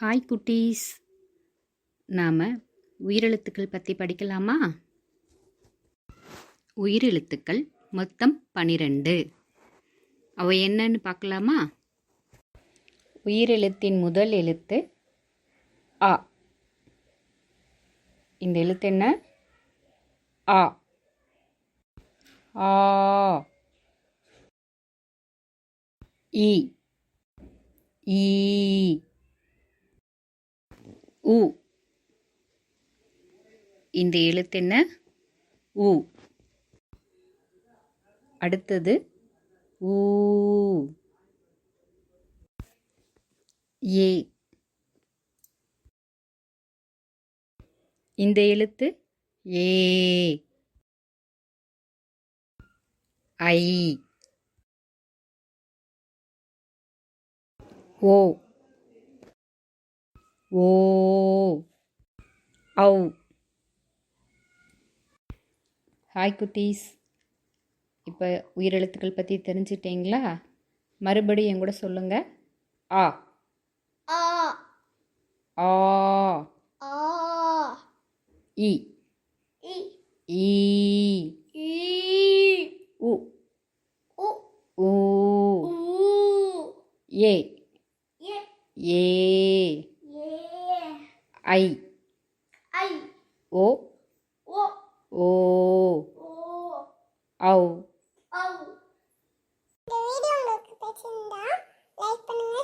Hi குட்டீஸ் நாம் உயிரெழுத்துக்கள் பற்றி படிக்கலாமா? உயிரெழுத்துக்கள் மொத்தம் பனிரெண்டு. அவை என்னன்னு பார்க்கலாமா? உயிரெழுத்தின் முதல் எழுத்து ஆ இந்த எழுத்து என்ன? ஆ ஆ. ஈ ஈ. உ. இந்த எழுத்து என்ன? உ. அடுத்தது ஊ. ஏ. இந்த எழுத்து ஏ. ஐ. ஓ. ஓ. ஔ ஹாய் குட்டீஸ். இப்போ உயிரெழுத்துக்கள் பற்றி தெரிஞ்சிட்டிங்களா? மறுபடியும் என் கூட சொல்லுங்கள் ஆ. ஆ. இ. இ. ஈ உ. உ. ஊ ஏ. ஏ. ஐ. ஓ. ஓ. ஔ இந்த வீடியோ உங்களுக்கு பிடிச்சிருந்தா லைக் பண்ணுங்க.